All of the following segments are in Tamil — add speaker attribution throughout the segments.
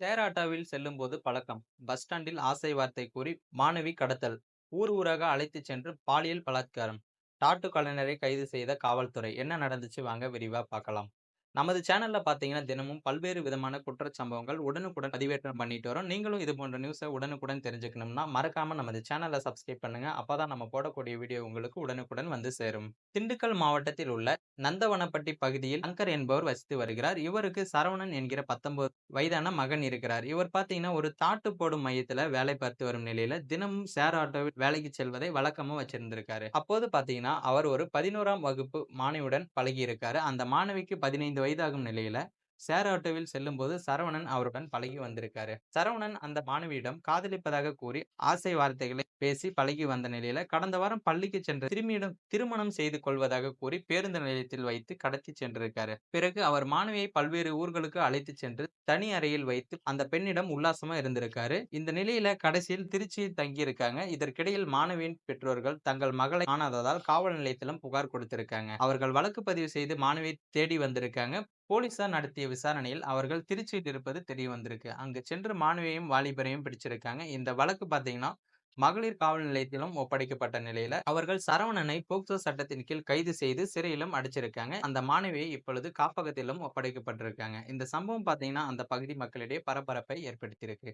Speaker 1: சேராட்டாவில் செல்லும் செல்லும்போது பழக்கம். பஸ் ஸ்டாண்டில் ஆசை வார்த்தை கூறி மாணவி கடத்தல். ஊர் ஊராக அழைத்துச் சென்று பாலியல் பலாத்காரம். டாட்டு கலைஞரை கைது செய்த காவல்துறை. என்ன நடந்துச்சு? வாங்க விரிவா பார்க்கலாம். நமது சேனல்ல பாத்தீங்கன்னா தினமும் பல்வேறு விதமான குற்ற சம்பவங்கள் உடனுக்குடன் பதிவேற்றம் பண்ணிட்டு வரோம். நீங்களும் இது போன்ற நியூஸை உடனுக்குடன் தெரிஞ்சுக்கணும்னா மறக்காம நமது சேனலை சப்ஸ்கிரைப் பண்ணுங்க. அப்பதான் நம்ம போடக்கூடிய வீடியோ உங்களுக்கு உடனுக்குடன் வந்து சேரும். திண்டுக்கல் மாவட்டத்தில் உள்ள நந்தவனப்பட்டி பகுதியில் சங்கர் என்பவர் வசித்து வருகிறார். இவருக்கு சரவணன் என்கிற பத்தொன்பது வயதான மகன் இருக்கிறார். இவர் பாத்தீங்கன்னா ஒரு தாட்டு போடும் மையத்துல வேலை பார்த்து வரும் நிலையில தினமும் ஷேர் ஆட்டோவில் வேலைக்கு செல்வதை வழக்கமா வச்சிருந்திருக்காரு. அப்போது பாத்தீங்கன்னா அவர் ஒரு பதினோராம் வகுப்பு மாணவியுடன் பழகி இருக்காரு அந்த மாணவிக்கு பதினைந்து வயதாகும் நிலையில் சேர் ஆட்டோவில் செல்லும் போது சரவணன் அவருடன் பழகி வந்திருக்காரு. சரவணன் அந்த மாணவியிடம் காதலிப்பதாக கூறி ஆசை வார்த்தைகளை பேசி பழகி வந்த நிலையில கடந்த வாரம் பள்ளிக்கு சென்ற திரும்பியிடம் திருமணம் செய்து கொள்வதாக கூறி பேருந்து நிலையத்தில் வைத்து கடத்தி சென்றிருக்காரு. பிறகு அவர் மாணவியை பல்வேறு ஊர்களுக்கு அழைத்து சென்று தனி அறையில் வைத்து அந்த பெண்ணிடம் உல்லாசமா இருந்திருக்காரு. இந்த நிலையில கடைசியில் திருச்சியில் தங்கியிருக்காங்க. இதற்கிடையில் மாணவியின் பெற்றோர்கள் தங்கள் மகளை காணாததால் காவல் நிலையத்திலும் புகார் கொடுத்திருக்காங்க. அவர்கள் வழக்கு பதிவு செய்து மாணவியை தேடி வந்திருக்காங்க. போலீசார் நடத்திய விசாரணையில் அவர்கள் திருச்சியில் இருப்பது தெரிய வந்திருக்கு அங்கு சென்று மாணவியையும் வாலிபரையும் பிடிச்சிருக்காங்க. இந்த வழக்கு பார்த்தீங்கன்னா மகளிர் காவல் நிலையத்திலும் ஒப்படைக்கப்பட்ட நிலையில அவர்கள் சரவணனை போக்சோ சட்டத்தின் கீழ் கைது செய்து சிறையிலும் அடைச்சிருக்காங்க. அந்த மாணவியை இப்பொழுது காப்பகத்திலும் ஒப்படைக்கப்பட்டிருக்காங்க. இந்த சம்பவம் பார்த்தீங்கன்னா அந்த பகுதி மக்களிடையே பரபரப்பை ஏற்படுத்தியிருக்கு.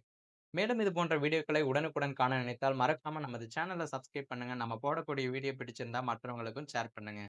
Speaker 1: மேலும் இது போன்ற வீடியோக்களை உடனுக்குடன் காண நினைத்தால் மறக்காம நமது சேனலை சப்ஸ்கிரைப் பண்ணுங்க. நம்ம போடக்கூடிய வீடியோ பிடிச்சிருந்தா மற்றவங்களுக்கும் ஷேர் பண்ணுங்க.